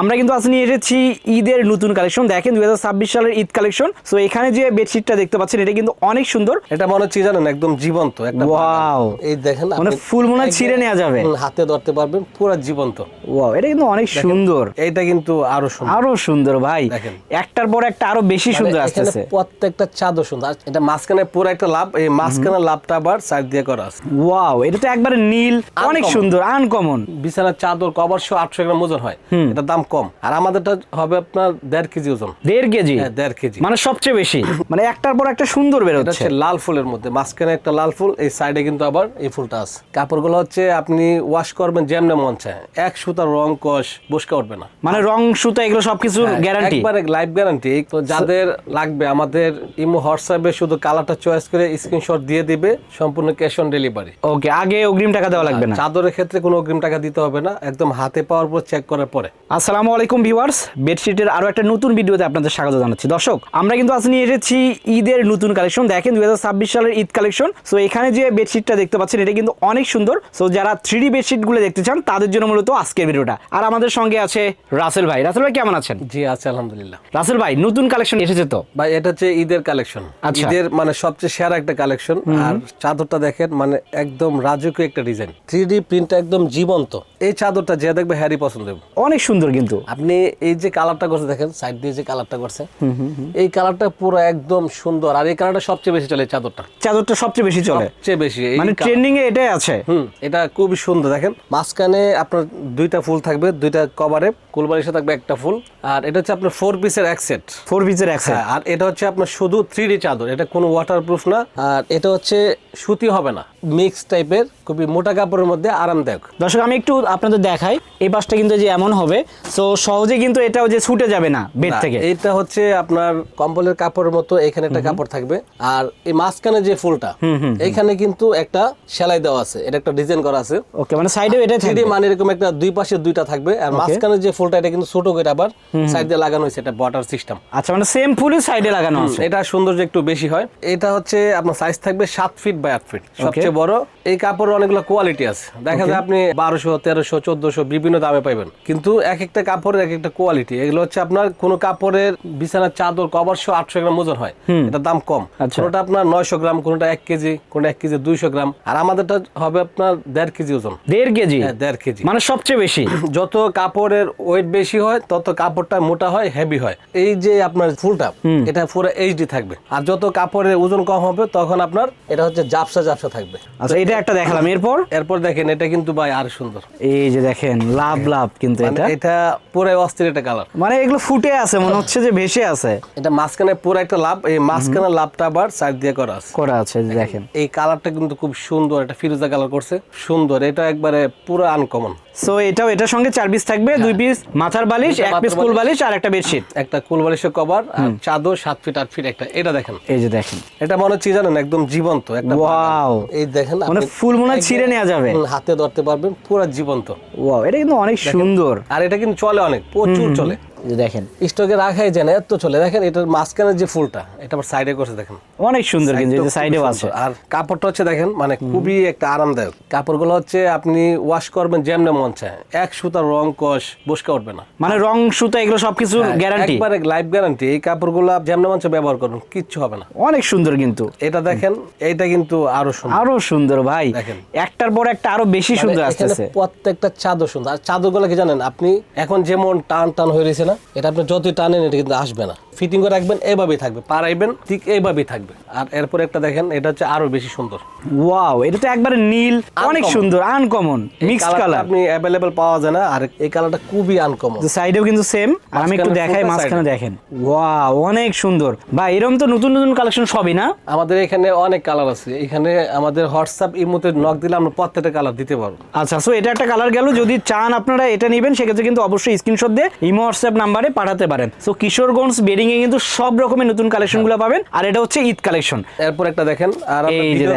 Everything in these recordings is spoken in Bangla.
আমরা কিন্তু আজ নিয়ে এসেছি ঈদের নতুন কালেকশন দেখেন দুই হাজার ছাব্বিশ সালের ঈদ কালেকশন সো এখানে যে বেডশিটটা দেখতে পাচ্ছেন এটা কিন্তু অনেক সুন্দর। এটা মনে হচ্ছে জানেন? একদম জীবন্ত একটা Wow! এই দেখেন মানে ফুল মনে ছিঁড়ে নেওয়া যাবে। হাতে ধরতে পারবেন পুরো জীবন্ত। ওয়াও এটা কিন্তু অনেক সুন্দর। এইটা কিন্তু আরও সুন্দর। আরও সুন্দর ভাই। একটার পর একটা আরও বেশি সুন্দর মানে এখানে আসতেছে। প্রত্যেকটা চাদর সুন্দর। এটা মাঝখানে পুরো একটা লাভ এই মাঝখানে লাভটা আবার সাইড দিয়ে করা আছে। ওয়াও এটা তো একবারে নীল অনেক সুন্দর আনকমন বিছানার চাদর কভার সহ আটশো গ্রাম ওজন হয়। এটা দাম কম। আর আমাদেরটা হবে আপনার দেড় কেজি ওজন। দেড় কেজি? হ্যাঁ দেড় কেজি। মানে সবচেয়ে বেশি? মানে একটার পর একটা সুন্দর বেরোচ্ছে হচ্ছে। লাল ফুলের মধ্যে। মাঝখানে একটা লাল ফুল এই সাইডে কিন্তু আবার এই ফুলটা আছে। কাপড়গুলো হচ্ছে আপনি ওয়াশ করবেন যেমনে মন চায়। এক সুতার রং কষ বসকা উঠবে না। মানে রং সুতা এগুলো সবকিছুর হ্যাঁ, গ্যারান্টি একবারে লাইফ গ্যারান্টি তো যাদের লাগবে আমাদের ইমো হোয়াটসঅ্যাপে শুধু কালারটা চয়েস করে স্ক্রিনশট দিয়ে দিবে সম্পূর্ণ ক্যাশ অন ডেলিভারি ওকে আগে অগ্রিম টাকা দেওয়া লাগবে না। চাদরের ক্ষেত্রে কোনো অগ্রিম টাকা দিতে হবে না। একদম হাতে পাওয়ার পর চেক করার পরে। আসসালামু আলাইকুম ভিউয়ার্স বেডশিটের আরও একটা নতুন ভিডিওতে আপনাদের স্বাগত জানাচ্ছি। দর্শক আমরা কিন্তু আজ নিয়ে এসেছি ঈদের নতুন কালেকশন। দেখেন দুই হাজার ছাব্বিশ সালের ঈদ কালেকশন। সো এখানে যে বেডশিটটা দেখতে পাচ্ছেন এটা কিন্তু অনেক সুন্দর। সো যারা থ্রি ডি বেডশিটগুলো দেখতে চান তাদের জন্য মূলত আজকের ভিডিওটা। আর আমাদের সঙ্গে আছে রাসেল ভাই। রাসেল ভাই কেমন আছেন? জি আছে আলহামদুলিল্লাহ। রাসেল ভাই নতুন কালেকশন এসেছে তো? ভাই এটা হচ্ছে ঈদের কালেকশন। আচ্ছা। ঈদের মানে সবচেয়ে সেরা একটা কালেকশন। আর চাদরটা দেখেন মানে একদম রাজকীয় একটা ডিজাইন। থ্রি প্রিন্টটা একদম জীবন্ত। এই চাদরটা যে দেখবে হ্যারি পছন্দ হবে। অনেক সুন্দর কিন্তু। আপনি এই যে কালারটা করছে দেখেন সাইড দিয়ে যে কালারটা করছে এই কালারটা পুরো একদম সুন্দর। আর এই কালারটা সবচেয়ে বেশি চলে চাদরটা। চাদরটা সবচেয়ে বেশি চলে। সবচেয়ে বেশি মানে ট্রেন্ডিং এ এটাই আছে। হুম এটা খুবই সুন্দর দেখেন। মাঝখানে আপনার দুইটা ফুল থাকবে দুইটা কভারে কুলবালিশে থাকবে একটা ফুল। আর এটা হচ্ছে আপনার ফোর পিসের এক সেট ফোর পিসের এক সেট আর এটা হচ্ছে আপনার শুধু থ্রি ডি চাদর এটা কোনো ওয়াটারপ্রুফ না। আর এটা হচ্ছে সুতি হবে না মিক্স টাইপের খুবই মোটা কাপড়ের মধ্যে আরামদায়ক। দর্শক আমি একটু আপনাদের দেখাই এই পাশটা কিন্তু যে এমন হবে তো সহজে কিন্তু এটাও যে ছুটে যাবে না বেড থেকে। এটা হচ্ছে আপনার কম্বলের কাপড়ের মতো এখানে একটা কাপড় থাকবে আর এই মাঝখানে যে ফুলটা এখানে কিন্তু একটা সেলাই দেওয়া আছে এটা একটা ডিজাইন করা আছে। ওকে মানে সাইডেও এটাই থ্রি মানে এরকম একটা দুই পাশে দুইটা থাকবে আর মাঝখানে যে ফুলটা এটা কিন্তু ছোট করে আবার সাইড দিয়ে লাগানো হয়েছে এটা বটার সিস্টেম আচ্ছা মানে সেম ফুলই সাইডে লাগানো আছে। এটা সৌন্দর্য একটু বেশি হয়। এটা হচ্ছে আপনার সাইজ থাকবে সাত ফিট বাই আট ফিট সবচেয়ে বড়। এই কাপড়ের অনেকগুলো কোয়ালিটি আছে। দেখা যায় আপনি বারোশো তেরোশো চোদ্দশো বিভিন্ন দামে পাবেন কিন্তু এক একটা কাপড়ের এক একটা কোয়ালিটি এগুলো হচ্ছে আপনার কোনো কাপড়ের বিছানার চাদর কভার সহ আটশো গ্রাম ওজন হয়। এটা দাম কম। আচ্ছা। কোনোটা আপনার নয়শো গ্রাম কোনোটা এক কেজি কোনোটা এক কেজি দুইশো গ্রাম। আর আমাদেরটা হবে আপনার দেড় কেজি ওজন। দেড় কেজি? হ্যাঁ দেড় কেজি। মানে সবচেয়ে বেশি? যত কাপড়ের ওয়েট বেশি হয় তত কাপড়টা মোটা হয় হেভি হয়। এই যে আপনার ফুলটা এটা পুরো এইচডি থাকবে। আর যত কাপড়ের ওজন কম হবে তখন আপনার এটা হচ্ছে জাপসা জাপসা থাকবে। আচ্ছা এটা একটা দেখালাম। এরপর? এরপর দেখেন এটা কিন্তু ভাই আর সুন্দর। এই যে দেখেন লাভ লাভ কিন্তু মানে এটা। এটা পুরো অস্থির একটা কালার মানে এগুলো ফুটে আছে মনে হচ্ছে যে ভেসে আছে। এটা মাঝখানে পুরো একটা লাভ এই মাঝখানে লাভটা আবার সাইড দিয়ে করা আছে। করা আছে দেখেন। এই কালারটা কিন্তু খুব সুন্দর একটা ফিরোজা কালার করছে। সুন্দর এটা একবারে পুরো আনকমন সো এটাও এটার সঙ্গে চার পিস থাকবে দুই পিস মাথার বালিশ এক পিস কুল বালিশ। আর একটা বেডশিট একটা কুলবালিশের কভার আর চাদর সাত ফিট আট ফিট একটা এটা দেখেন। এই যে দেখেন। এটা মনে হচ্ছে জানেন একদম জীবন্ত একটা ওয়াও এই দেখেন মানে ফুল মনে হয় ছিঁড়ে নেওয়া যাবে। হাতে ধরতে পারবেন পুরো জীবন্ত। ওয়াও এটা কিন্তু অনেক সুন্দর। আর এটা কিন্তু চলে অনেক প্রচুর চলে। যে দেখেন। স্টকে রাখাই যায় না এত চলে। দেখেন এটার মাঝখানে যে ফুলটা এটা আবার সাইডে করছে দেখেন। অনেক সুন্দর কিন্তু এই যে সাইডেও আছে। আর কাপড়টা হচ্ছে দেখেন মানে খুবই একটা আরামদায়ক। কাপড়গুলো হচ্ছে আপনি ওয়াশ করবেন যেমনে মন চায় এক সুতার রং কষ বসকা উঠবে না। মানে রং সুতা এগুলো সবকিছুর গ্যারান্টি একবারে লাইফ গ্যারান্টি এই কাপড়গুলো যেমনে মন চায় ব্যবহার করবেন কিচ্ছু হবে না। অনেক সুন্দর কিন্তু। এটা দেখেন এইটা কিন্তু আরও সুন্দর। আরও সুন্দর ভাই। দেখেন। একটার পর একটা আরও বেশি সুন্দর মানে এখানে আসতেছে। প্রত্যেকটা চাদর সুন্দর। আর চাদরগুলো কি জানেন আপনি এখন যেমন টান টান হয়ে রয়েছে না এটা আপনি যতই টানেন এটা কিন্তু আসবে না। ফিটিং করে রাখবেন এভাবেই থাকবে। পারাইবেন ঠিক এইভাবেই থাকবে। আর এরপর একটা দেখেন এটা হচ্ছে আরও বেশি সুন্দর। ওয়াও এটা তো একবারে নীল অনেক সুন্দর আনকমন মিক্স কালার আপনি অ্যাভেলেবেল পাওয়া যায় না আর এই কালারটা খুবই আনকমন সাইডেও কিন্তু সেম আর আমি একটু দেখাই মাঝখানে দেখেন। ওয়াও অনেক সুন্দর। ভাই এরকম তো নতুন নতুন কালেকশন সবই না? আমাদের এখানে অনেক কালার আছে। এখানে আমাদের হোয়াটসঅ্যাপ ইমোতে নক দিলে আমরা প্রত্যেকটা কালার দিতে পারব। আচ্ছা সো এটা একটা কালার গেল। যদি চান আপনারা এটা নেবেন সেক্ষেত্রে কিন্তু অবশ্যই স্ক্রিনশট দিয়ে ইমো হোয়াটসঅ্যাপ নাম্বারে পাঠাতে পারেন। সো কিশোরগঞ্জ বেডিং এ কিন্তু সব রকমের নতুন কালেকশনগুলো পাবেন। আর এটা হচ্ছে ঈদ কালেকশন। এরপর একটা দেখেন আর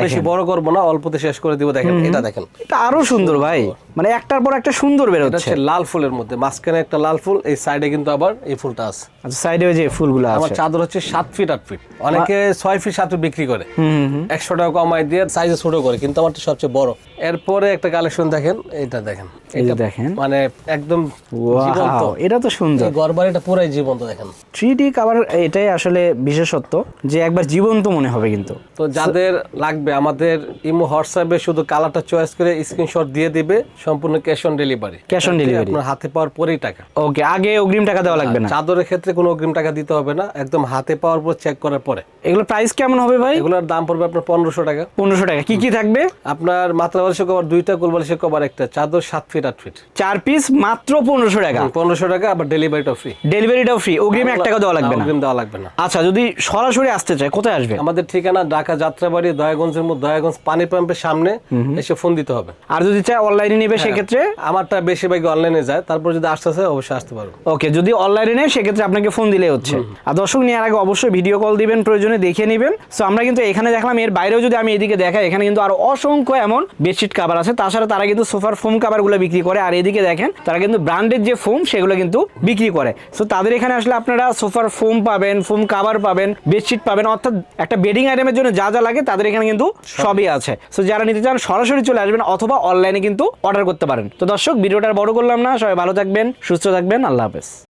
বেশি বড় করব না অল্পতে শেষ করে দিব দেখেন এটা দেখেন। এটা আরও সুন্দর ভাই। মানে একটার পর একটা সুন্দর এটা বেরোচ্ছে হচ্ছে লাল ফুলের মধ্যে মাঝখানে একটা লাল ফুল এই সাইডে কিন্তু আবার এই ফুলটা আছে। আচ্ছা সাইডে যে ফুলগুলো আছে। আমার চাদর হচ্ছে সাত ফিট আট ফিট অনেকে ছয় ফিট সাত ফিট বিক্রি করে। হুম হুম একশো টাকা কমাই দিয়ে সাইজে ছোট করে কিন্তু আমারটা সবচেয়ে বড়। এরপরে একটা কালেকশন দেখেন এটা দেখেন। এটা দেখেন। মানে একদম ওয়াও এটা তো সুন্দর। এই ঘরবাড়িটা পুরাই জীবন্ত দেখেন। থ্রি ডি কাভার এটাই আসলে বিশেষত্ব যে একবার জীবন্ত মনে হবে কিন্তু। তো যাদের লাগবে আমাদের ইমো হোয়াটসঅ্যাপে শুধু কালারটা চয়েস করে স্ক্রিনশট দিয়ে দিবে সম্পূর্ণ cash on delivery. Cash on delivery। আপনার হাতে পাওয়ার পরেই টাকা। ওকে আগে অগ্রিম টাকা দেওয়া লাগবে না। চাদরের ক্ষেত্রে কোনো অগ্রিম টাকা দিতে হবে না একদম হাতে পাওয়ার পর চেক করার পরে। এগুলো প্রাইস কেমন হবে ভাই? এগুলোর দাম পড়বে আপনার পনেরোশো টাকা। পনেরোশো টাকা। কি কি থাকবে? আপনার মাত্রা বালিশের কভার দুইটা কোল বালিশের কভার একটা চাদর সাত ফিট আট ফিট চার পিস মাত্র পনেরোশো টাকা। পনেরোশো টাকা আবার ডেলিভারিটা ফ্রি ডেলিভারিটাও ফ্রি অগ্রিম এক টাকা দেওয়া লাগবে। না। দেওয়া লাগবে না। আচ্ছা যদি সরাসরি আসতে চায় কোথায় আসবে? আমাদের ঠিকানা ঢাকা যাত্রাবাড়ি দয়াগঞ্জের মধ্যে দয়াগঞ্জ পানি পাম্পের সামনে এসে ফোন দিতে হবে। আর যদি চায় অনলাইনে নেবে হ্যাঁ। সেক্ষেত্রে? আমারটা বেশিরভাগ অনলাইনে যায়। তারপর যদি আসতে চায় অবশ্যই আসতে পারব। ওকে যদি অনলাইনে নেয় সেক্ষেত্রে আপনাকে ফোন দিলে হচ্ছে। আর দর্শক নেওয়ার আগে অবশ্যই ভিডিও কল দিবেন প্রয়োজনে দেখে নেবেন। সো আমরা কিন্তু এখানে দেখলাম এর বাইরেও যদি আমি এদিকে দেখাই এখানে কিন্তু আরও অসংখ্য এমন বেডশিট কাভার আছে। তাছাড়া তারা কিন্তু সোফার ফোম কাভারগুলো বিক্রি করে। আর এদিকে দেখেন তারা কিন্তু ব্র্যান্ডের যে ফোম সেগুলো কিন্তু বিক্রি করে। সো তাদের এখানে আসলে আপনারা সোফার ফোম পাবেন ফোম কাভার পাবেন বেডশিট পাবেন অর্থাৎ একটা বেডিং আইটেমের জন্য যা যা লাগে তাদের এখানে কিন্তু সবই আছে। সো যারা নিতে চান সরাসরি চলে আসবেন অথবা অনলাইনে কিন্তু অর্ডার করতে পারেন। তো দর্শক ভিডিওটা বড় করলাম না সবাই ভালো থাকবেন সুস্থ থাকবেন আল্লাহ হাফেজ।